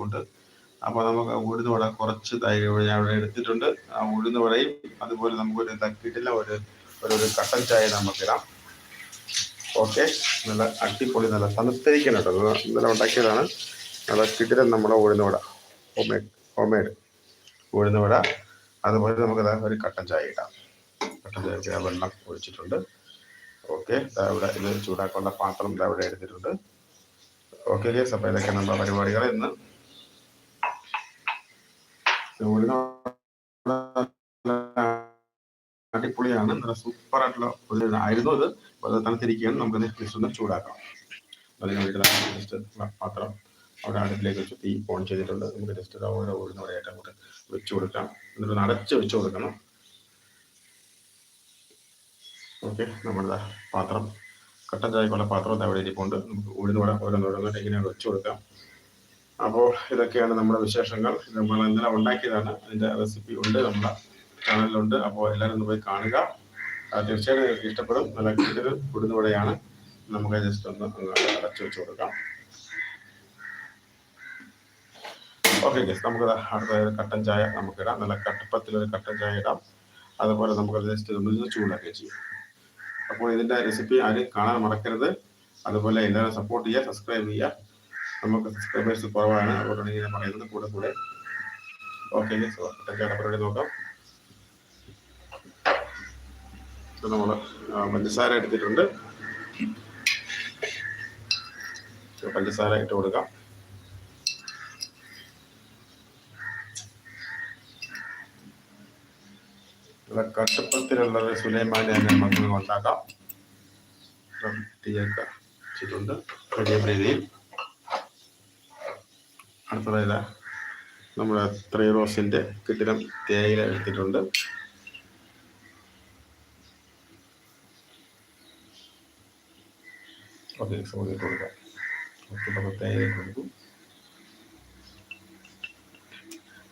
ഇരിപ്പുണ്ട് അപ്പോൾ നമുക്ക് ഉഴുന്ന് വട കുറച്ച് തൈര് ഞാൻ ഇവിടെ എടുത്തിട്ടുണ്ട്. ആ ഉഴുന്ന് വടയും അതുപോലെ നമുക്കൊരു തക്കിട്ടില്ല ഒരു ഒരു ഒരു കട്ടൻ ചായ നമുക്കിടാം ഓക്കെ. നല്ല അടിപൊളി നല്ല തണുത്തിരിക്കണം കേട്ടോ. ഇന്നലെ ഉണ്ടാക്കിയതാണ്. നല്ല കിടിലൻ നമ്മുടെ ഉഴുന്ന് വട. ഹോംമേഡ് ഹോംമേഡ് ഉഴുന്ന് വട. അതുപോലെ നമുക്ക് ഒരു കട്ടൻ ചായ ഇടാം. കട്ടൻ ചായ വെള്ളം ഒഴിച്ചിട്ടുണ്ട്. ഓക്കെ. ഇവിടെ ഇത് ചൂടാക്കാനുള്ള പാത്രം ഇവിടെ എടുത്തിട്ടുണ്ട്. Okay gas. അപ്പോൾ ഇതൊക്കെ നമ്മുടെ പരിപാടികൾ ഇന്ന്. അടിപൊളിയാണ്. നല്ല സൂപ്പർ ആയിട്ടുള്ള ആയിരുന്നു അത് തണുത്തിരിക്കുകയാണ്. നമുക്ക് ജസ്റ്റ് ഒന്ന് ചൂടാക്കാം. അതിന് വേണ്ടിയിട്ട് പാത്രം അവിടെ അടുപ്പിലേക്ക് വെച്ച് തീ ഓൺ ചെയ്തിട്ടുണ്ട്. നമുക്ക് ജസ്റ്റ് ഓരോ വരെയായിട്ട് അങ്ങോട്ട് വെച്ച് കൊടുക്കാം. എന്നിട്ട് അടച്ച് വെച്ച് കൊടുക്കണം. ഓക്കെ നമ്മുടെ പാത്രം. കട്ടൻ ചായക്കുള്ള പാത്രം അവിടെ ഇരിപ്പുണ്ട്. നമുക്ക് ഉഴുന്ന് വട ഓരോന്നോരോന്നിട്ട് ഇങ്ങനെ വെച്ച് കൊടുക്കാം. അപ്പോൾ ഇതൊക്കെയാണ് നമ്മുടെ വിശേഷങ്ങൾ. ഇത് നമ്മൾ ഇന്നലെ ഉണ്ടാക്കിയതാണ്? അതിന്റെ റെസിപ്പി ഉണ്ട് നമ്മുടെ ചാനലിലുണ്ട് അപ്പോൾ എല്ലാവരും ഒന്ന് പോയി കാണുക. തീർച്ചയായിട്ടും ഇഷ്ടപ്പെടും. നല്ല കിടൽ ഉഴുന്നുവടയാണ് നമുക്ക് ജസ്റ്റ് ഒന്ന് അടച്ചു വെച്ച് കൊടുക്കാം. ഓക്കെ ഗസ് നമുക്ക് അടുത്ത കട്ടൻ ചായ നമുക്ക് ഇടാം. നല്ല കട്ടപ്പത്തിലൊരു കട്ടൻ ചായ ഇടാം. അതുപോലെ നമുക്ക് ജസ്റ്റ് നമ്മൾ ചൂടാക്കുകയും ചെയ്യാം. അപ്പോൾ ഇതിന്റെ റെസിപ്പി ആരും കാണാൻ മറക്കരുത്. അതുപോലെ എല്ലാവരും സപ്പോർട്ട് ചെയ്യുക സബ്സ്ക്രൈബ് ചെയ്യുക. നമുക്ക് സബ്സ്ക്രൈബേഴ്സ് കുറവാണ്. അതുകൊണ്ടാണ് ഇങ്ങനെ പറയുന്നത്. കൂടെ കൂടെ. ഓക്കെ പരിപാടി നോക്കാം. നമ്മൾ പഞ്ചസാര എടുത്തിട്ടുണ്ട്. പഞ്ചസാര ഇട്ട് കൊടുക്കാം. ഇവിടെ കട്ടപ്പത്തിലുള്ളത് സുലൈമാനെ തന്നെ നമുക്ക് ഉണ്ടാക്കാം വൃത്തിയൊക്കെ വെച്ചിട്ടുണ്ട്. വലിയ രീതിയിൽ അടുത്തതായത് നമ്മുടെ ത്രീ റോസിന്റെ കിട്ടിടം തേയില എടുത്തിട്ടുണ്ട്.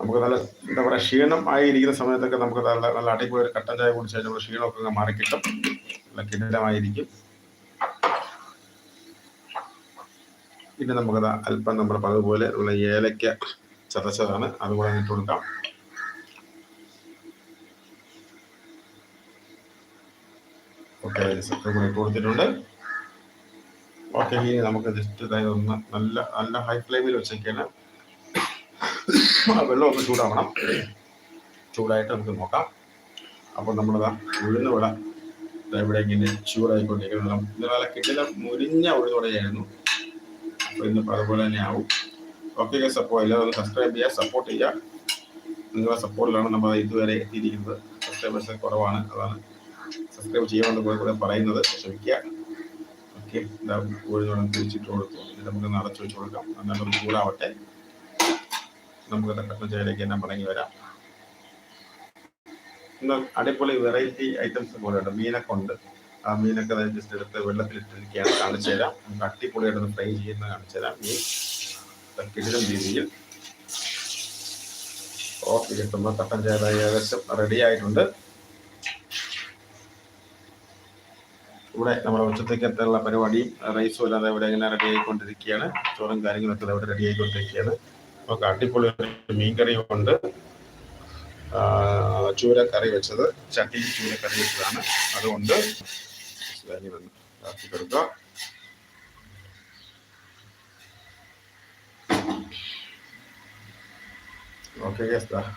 നമുക്ക് നല്ല എന്താ പറയുക ക്ഷീണം ആയിരിക്കുന്ന സമയത്തൊക്കെ നമുക്ക് നല്ല നല്ല അടിപൊളി ഒരു കട്ടൻ ചായ കുടിച്ചാൽ നമ്മുടെ ക്ഷീണമൊക്കെ മാറിക്കിട്ടും. നല്ല കിടിലമായിരിക്കും പിന്നെ നമുക്കത് അല്പം നമ്മൾ പതുപോലെ ഉള്ള ഏലയ്ക്ക ചതച്ചതാണ്. അതുകൂടെ ഇട്ട് കൊടുക്കാം. ഓക്കെ കൂടെ ഇട്ട് കൊടുത്തിട്ടുണ്ട്. ഓക്കെ ഇനി നമുക്ക് ജസ്റ്റ് അതായത് ഒന്ന് നല്ല നല്ല ഹൈ ഫ്ലെയിമിൽ വെച്ചേക്കാണ്. വെള്ളം ഒന്ന് ചൂടാവണം. ചൂടായിട്ട് നമുക്ക് നോക്കാം. അപ്പോൾ നമ്മളിതാ ഉഴുന്ന് വിട ഇവിടെ ഇങ്ങനെ ചൂടായിക്കൊണ്ടിരിക്കണം ഇന്നലെ കിട്ടില്ല മുരിഞ്ഞ ഉഴുന്ന് വടയായിരുന്നു. അപ്പോൾ ഇന്നിപ്പോൾ അതുപോലെ തന്നെ ആവും. ഓക്കെ ഗൈസ് അപ്പോൾ എല്ലാവരും സബ്സ്ക്രൈബ് ചെയ്യുക സപ്പോർട്ട് ചെയ്യുക. നിങ്ങളുടെ സപ്പോർട്ടിലാണ് നമ്മൾ ഇതുവരെ എത്തിയിരിക്കുന്നത്. സബ്സ്ക്രൈബേഴ്സ് കുറവാണ് അതാണ് സബ്സ്ക്രൈബ് ചെയ്യാമെന്ന് കൂടെ കൂടെ പറയുന്നത് ശ്രമിക്കുക. ഓക്കെ എന്താ തിരിച്ചിട്ട് കൊടുത്തു. നമുക്ക് അടച്ചു വെച്ച് കൊടുക്കാം. എന്നാലും ചൂടാവട്ടെ. നമുക്ക് പെട്ടെന്ന് ചായയിലേക്ക് തന്നെ മടങ്ങി വരാം. അടിപൊളി വെറൈറ്റി ഐറ്റംസ് പോലെ ഉണ്ട് മീനൊക്കെ ഉണ്ട്. ആ മീനൊക്കെ ജസ്റ്റ് എടുത്ത് വെള്ളത്തിലിട്ടിരിക്കുകയാണ് കാണിച്ചു തരാം. നമുക്ക് അടിപൊളിയായിട്ട് ഫ്രൈ ചെയ്യുന്ന കാണിച്ചു തരാം. മീൻ കിടിലം രീതിയിൽ. ഓക്കെ കിട്ടുമ്പോൾ കട്ടൻ ചേത ഏകദേശം റെഡി ആയിട്ടുണ്ട്. ഇവിടെ നമ്മുടെ ഉച്ചത്തേക്കത്തുള്ള പരിപാടിയും റൈസും അല്ലാതെ ഇവിടെ ഇങ്ങനെ റെഡി ആയിക്കൊണ്ടിരിക്കുകയാണ്. ചോറും കാര്യങ്ങളൊക്കെ ഇവിടെ റെഡി ആയിക്കൊണ്ടിരിക്കുകയാണ്. നമുക്ക് അടിപൊളി മീൻകറിയും ഉണ്ട് ചൂരക്കറി വെച്ചത്. ചട്ടി ചൂരക്കറി വെച്ചതാണ്. അതുകൊണ്ട് ഇതാക്കി കൊടുക്കുക ഓക്കെ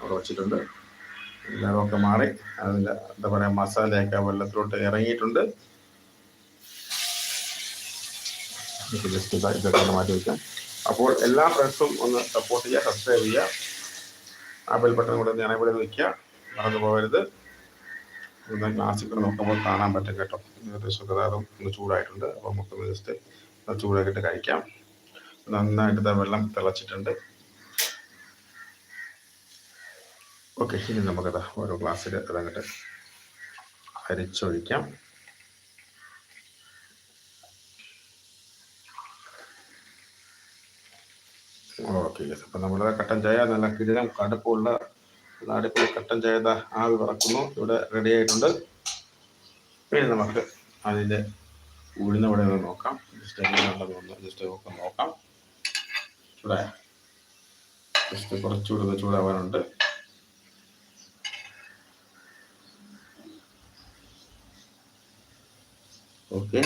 അവിടെ വെച്ചിട്ടുണ്ട്. ഒക്കെ മാറി. അതിന്റെ എന്താ പറയുക മസാലയൊക്കെ വെള്ളത്തിലോട്ട് ഇറങ്ങിയിട്ടുണ്ട്. ഇതൊക്കെ ഒന്ന് മാറ്റി വയ്ക്കാം അപ്പോൾ എല്ലാ ഫ്രണ്ട്സും ഒന്ന് സപ്പോർട്ട് ചെയ്യുക സബ്സ്ക്രൈബ് ചെയ്യുക. ആ ബെൽ ബട്ടൺ കൂടെ ഞാൻ ഇവിടെ വയ്ക്കുക മറന്നു പോകരുത്. ഒന്ന് ഗ്ലാസ്സിൽ കൂടെ നോക്കുമ്പോൾ കാണാൻ പറ്റും കേട്ടോ. ഇന്നത്തെ അതും ഒന്ന് ചൂടായിട്ടുണ്ട്. അപ്പോൾ നമുക്ക് ജസ്റ്റ് ചൂടാക്കിയിട്ട് കഴിക്കാം. നന്നായിട്ട് വെള്ളം തിളച്ചിട്ടുണ്ട്. ഓക്കെ ഇനി നമുക്കത് ഓരോ ഗ്ലാസ്സിൽ അതങ്ങോട്ട് അരിച്ചൊഴിക്കാം. ഓക്കെ അപ്പം നമ്മളത് കട്ടൻ ചായ നല്ല കിടിലം കടുപ്പമുള്ള അടിപൊളി കട്ടൻ ചെയ്ത ആവി പറക്കുന്നു. ഇവിടെ റെഡി ആയിട്ടുണ്ട്. ഇനി നമുക്ക് അതിന്റെ ഉഴുന്ന ഇവിടെ ഒന്ന് നോക്കാം. ജസ്റ്റ് എങ്ങനെയുള്ളതൊന്ന് ജസ്റ്റ് ഒക്കെ നോക്കാം. ഇവിടെ ജസ്റ്റ് കുറച്ചുകൂടെ ചൂടാവാനുണ്ട്. ഓക്കെ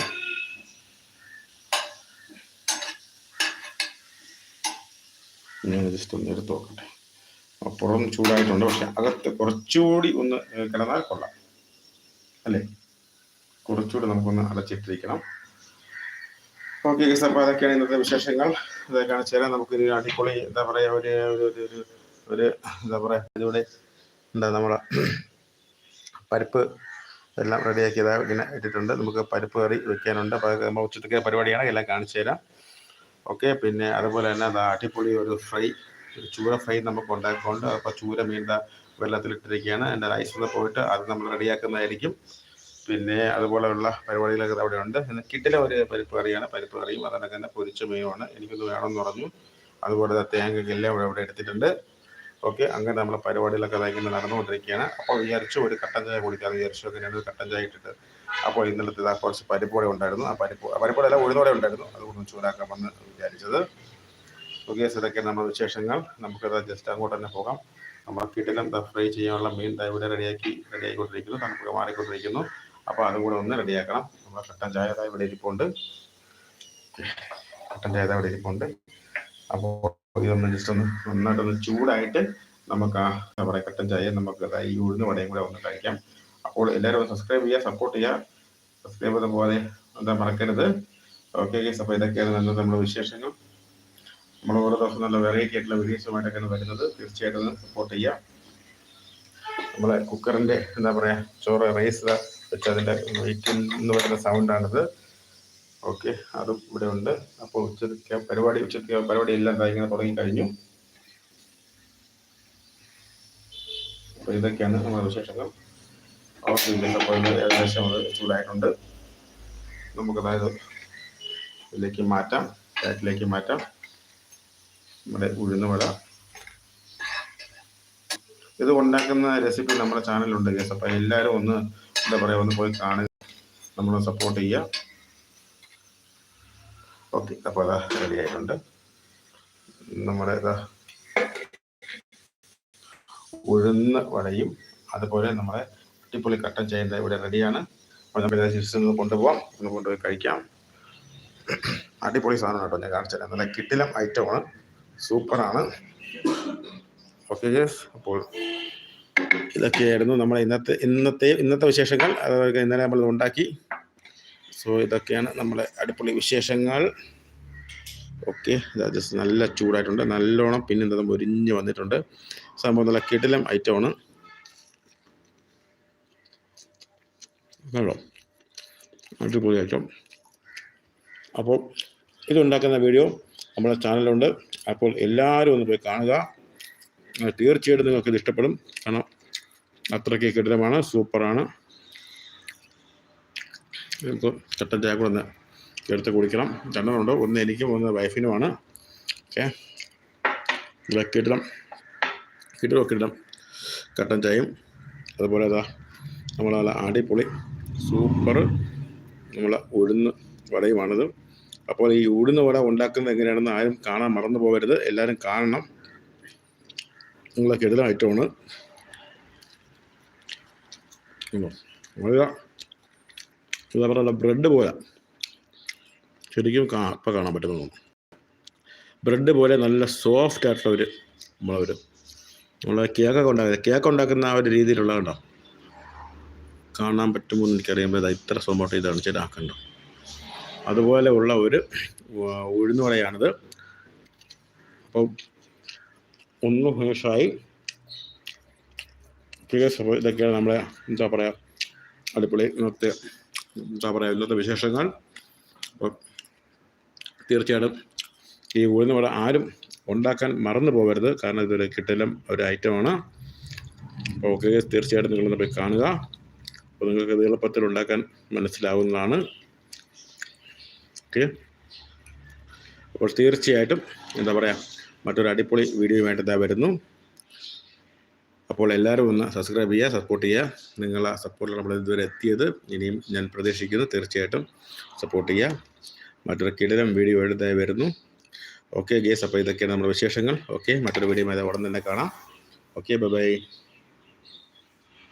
ഞാൻ ജസ്റ്റ് ഒന്ന് എടുത്ത് നോക്കട്ടെ. പുറം ചൂടായിട്ടുണ്ട്. പക്ഷെ അകത്ത് കുറച്ചുകൂടി ഒന്ന് കിടന്നാൽ കൊള്ളാം. അല്ലേ? കുറച്ചുകൂടി നമുക്കൊന്ന് അടച്ചിട്ടിരിക്കണം. ഓക്കെ ഗസ് അപ്പോൾ അതൊക്കെയാണ് ഇന്നത്തെ വിശേഷങ്ങൾ. ഇതൊക്കെ കാണിച്ചു തരാം നമുക്കൊരു അടിപൊളി എന്താ പറയുക ഒരു ഒരു ഒരു ഒരു എന്താ പറയുക ഇതിവിടെ എന്താ നമ്മളെ പരിപ്പ് എല്ലാം റെഡിയാക്കിയത് ഇങ്ങനെ ഇട്ടിട്ടുണ്ട്. നമുക്ക് പരിപ്പ് കറി വെക്കാനുണ്ട്. അപ്പോൾ നമ്മൾ ഉച്ചത്തേക്ക് പരിപാടിയാണ്. എല്ലാം കാണിച്ചു തരാം. ഓക്കെ പിന്നെ അതുപോലെ തന്നെ അടിപൊളി ഒരു ഫ്രൈ ഒരു ചൂര ഫ്രൈ നമുക്ക് ഉണ്ടാക്കിക്കൊണ്ട് അപ്പോൾ ചൂര മീന്റെ വെള്ളത്തിലിട്ടിരിക്കുകയാണ്. എന്റെ ഐസ് ഒന്ന് പോയിട്ട് അത് നമ്മൾ റെഡിയാക്കുന്നതായിരിക്കും. പിന്നെ അതുപോലെയുള്ള പരിപാടികളൊക്കെ അവിടെ ഉണ്ട്. കിട്ടിലെ ഒരു പരിപ്പ് കറിയാണ്. പരിപ്പ് കറിയും അതിനൊക്കെ തന്നെ പൊരിച്ച മീനുമാണ്. എനിക്കൊന്ന് വേണമെന്ന് പറഞ്ഞു. അതുപോലെ തേങ്ങയ്ക്കെല്ലാം ഇവിടെ ഇവിടെ എടുത്തിട്ടുണ്ട്. ഓക്കെ അങ്ങനെ നമ്മളെ പരിപാടികളൊക്കെ ഇങ്ങനെ നടന്നുകൊണ്ടിരിക്കുകയാണ്. അപ്പോൾ വിചാരിച്ചു ഒരു കട്ടൻ ചായ കുടിക്കാമെന്ന് വിചാരിച്ചു അങ്ങനെ ഒരു കട്ടൻ ചായ ഇട്ടിട്ട്. അപ്പോൾ ഇന്നലത്തെ കുറച്ച് പരിപ്പോടെ ഉണ്ടായിരുന്നു. ആ പരിപ്പ് പരിപ്പോടെ എല്ലാം ഉഴുന്നോടെ ഉണ്ടായിരുന്നു. അതുകൊണ്ട് ചൂടാക്കാമെന്ന് വിചാരിച്ചത്. ഓക്കെ ഇതൊക്കെ നമ്മുടെ വിശേഷങ്ങൾ. നമുക്കത് ജസ്റ്റ് അങ്ങോട്ട് തന്നെ പോകാം. നമ്മൾ കിട്ടിലും ഫ്രൈ ചെയ്യാനുള്ള മീൻ ഇവിടെ റെഡിയാക്കി റെഡിയായിക്കൊണ്ടിരിക്കുന്നു. നമുക്ക് മാറിക്കൊണ്ടിരിക്കുന്നു. അപ്പോൾ അതും കൂടെ ഒന്ന് റെഡിയാക്കണം. നമ്മുടെ കട്ടൻ ചായ ഇവിടെ ഇരിപ്പുണ്ട്. കട്ടൻ ചായ ഇവിടെ ഇരിപ്പുണ്ട്. അപ്പോൾ ഇതൊന്ന് ജസ്റ്റ് ഒന്ന് നന്നായിട്ടൊന്ന് ചൂടായിട്ട് നമുക്ക് ആ എന്താ പറയുക കട്ടൻ ചായ നമുക്ക് ഈ ഉഴുന്ന് വടയും കൂടെ ഒന്ന് കഴിക്കാം. അപ്പോൾ എല്ലാവരും സബ്സ്ക്രൈബ് ചെയ്യുക സപ്പോർട്ട് ചെയ്യുക. സബ്സ്ക്രൈബ് ചെയ്ത പോലെ എന്താ മറക്കരുത്. ഓക്കെ അപ്പോൾ ഇതൊക്കെയാണ് നമ്മുടെ വിശേഷങ്ങൾ. നമ്മൾ ഓരോ ദിവസം നല്ല വെറൈറ്റി ആയിട്ടുള്ള വീഡിയോസുമായിട്ടൊക്കെ വരുന്നത് തീർച്ചയായിട്ടും സപ്പോർട്ട് ചെയ്യാം. നമ്മളെ കുക്കറിന്റെ എന്താ പറയുക ചോറ് റൈസ് വെച്ച് അതിന്റെ വെയിറ്റിൽ നിന്ന് വരുന്ന സൗണ്ടാണിത് ഓക്കെ അതും ഇവിടെ ഉണ്ട്. അപ്പോൾ ഉച്ചയ്ക്ക് പരിപാടി ഉച്ചയ്ക്ക് പരിപാടി എല്ലാം ഇങ്ങനെ തുടങ്ങി കഴിഞ്ഞു. അപ്പോൾ ഇതൊക്കെയാണ് നമ്മുടെ വിശേഷങ്ങൾ. അപ്പോൾ ഏകദേശം അത് ചൂടായിട്ടുണ്ട്. നമുക്ക് അതായത് ഇതിലേക്ക് മാറ്റാം ചാറ്റിലേക്ക് മാറ്റാം. നമ്മുടെ ഉഴുന്നുവട. ഇത് ഉണ്ടാക്കുന്ന റെസിപ്പി നമ്മുടെ ചാനലുണ്ട് കേസ് അപ്പോൾ എല്ലാവരും ഒന്ന് എന്താ പറയുക ഒന്ന് പോയി കാണുക. നമ്മൾ സപ്പോർട്ട് ചെയ്യുക. ഓക്കെ അപ്പോൾ അതാ റെഡി ആയിട്ടുണ്ട്. നമ്മുടെ ഇതാ ഉഴുന്ന വടയും അതുപോലെ നമ്മളെ അടിപൊളി കട്ടൻ ചെയ്യേണ്ട ഇവിടെ റെഡിയാണ് അപ്പോൾ നമുക്ക് ചിപ്സിൽ ഒന്ന് കൊണ്ടുപോകാം ഒന്ന് കൊണ്ടുപോയി കഴിക്കാം. അടിപൊളി സാധനം കേട്ടോ ഞാൻ കാണിച്ചു നല്ല കിട്ടിലം ഐറ്റമാണ് സൂപ്പറാണ്. ഓക്കെ ജേസ് അപ്പോൾ ഇതൊക്കെയായിരുന്നു നമ്മുടെ ഇന്നത്തെ ഇന്നത്തെ ഇന്നത്തെ വിശേഷങ്ങൾ. അതൊക്കെ ഇന്നലെ നമ്മൾ ഉണ്ടാക്കി. സോ ഇതൊക്കെയാണ് നമ്മുടെ അടിപൊളി വിശേഷങ്ങൾ. ഓക്കെ ജസ്റ്റ് നല്ല ചൂടായിട്ടുണ്ട്. നല്ലോണം പിന്നെ എന്താ മുരിഞ്ഞ് വന്നിട്ടുണ്ട്. സംഭവം നല്ല കിടിലം ഐറ്റമാണ് കേട്ടോ അടിപൊളി ഐറ്റം അപ്പോൾ ഇതുണ്ടാക്കുന്ന വീഡിയോ നമ്മുടെ ചാനലുണ്ട് അപ്പോൾ എല്ലാവരും ഒന്ന് പോയി കാണുക. തീർച്ചയായിട്ടും നിങ്ങൾക്ക് ഇത് ഇഷ്ടപ്പെടും. കാരണം അത്രയ്ക്ക് കെട്ടിടമാണ് സൂപ്പറാണ്. നമുക്ക് ചട്ടൻ ചായ കൂടെ ഒന്ന് എടുത്ത് കുടിക്കണം. രണ്ടെണ്ണമുണ്ട്. ഒന്ന് എനിക്കും ഒന്ന് വൈഫിനുമാണ്. ഓക്കെ. ഇവിടെ കിട്ടിടം. കിട്ടിടം കിട്ടിടം. കട്ടൻ ചായയും. അതുപോലെ അതാ നമ്മളെ അടിപൊളി സൂപ്പർ നമ്മളെ ഉഴുന്ന് വടയുമാണിത്. അപ്പോൾ ഈ ഉഴുന്ന വട ഉണ്ടാക്കുന്നത് എങ്ങനെയാണെന്ന് ആരും കാണാൻ മറന്നു പോകരുത്. എല്ലാവരും കാണണം. നിങ്ങളെ കിടിലം ഐറ്റമാണ് വളരെ എന്താ ബ്രെഡ് പോലെ ശരിക്കും കാ ഇപ്പം കാണാൻ പറ്റുന്നു ബ്രെഡ് പോലെ നല്ല സോഫ്റ്റ് ആയിട്ടുള്ള ഒരു നമ്മളൊരു നമ്മൾ കേക്കൊക്കെ ഉണ്ടാക്കുന്നത് കേക്ക് ഉണ്ടാക്കുന്ന ആ ഒരു രീതിയിലുള്ള കണ്ടോ? കാണാൻ പറ്റുമോ എന്ന് എനിക്കറിയുമ്പോൾ ഇത് ഇത്ര സോമോട്ട് ഇതാണ്. ചെയ്താക്കണ്ടോ അതുപോലെ ഉള്ള ഒരു ഉഴുന്നുവടയാണിത്. അപ്പം ഒന്ന് ഫിനിഷായി ഇതൊക്കെയാണ് നമ്മളെ എന്താ പറയുക അടിപൊളി ഇന്നത്തെ എന്താ പറയുക ഇന്നത്തെ വിശേഷങ്ങൾ. അപ്പം തീർച്ചയായിട്ടും ഈ ഉഴുന്നുവട ആരും ഉണ്ടാക്കാൻ മറന്നു പോകരുത്. കാരണം ഇതൊരു കിട്ടലും ഒരു ഐറ്റമാണ്. ഓക്കെ തീർച്ചയായിട്ടും നിങ്ങളൊന്ന് പോയി കാണുക. അപ്പോൾ നിങ്ങൾക്ക് ഇത് എളുപ്പത്തിൽ ഉണ്ടാക്കാൻ മനസ്സിലാവുന്നതാണ്. ഓക്കെ അപ്പോൾ തീർച്ചയായിട്ടും എന്താ പറയുക മറ്റൊരു അടിപൊളി വീഡിയോയുമായിട്ട് ഇതാ വരുന്നു. അപ്പോൾ എല്ലാവരും ഒന്ന് സബ്സ്ക്രൈബ് ചെയ്യുക സപ്പോർട്ട് ചെയ്യുക. നിങ്ങളെ സപ്പോർട്ടിൽ നമ്മൾ ഇതുവരെ എത്തിയത്. ഇനിയും ഞാൻ പ്രതീക്ഷിക്കുന്നു തീർച്ചയായിട്ടും സപ്പോർട്ട് ചെയ്യുക. മറ്റൊരു കിടിലം വീഡിയോ എഴുതായി വരുന്നു. ഓക്കെ ഗേസ് അപ്പോൾ ഇതൊക്കെയാണ് നമ്മുടെ വിശേഷങ്ങൾ. ഓക്കെ മറ്റൊരു വീഡിയോ ഉടൻ തന്നെ കാണാം. Okay bye bye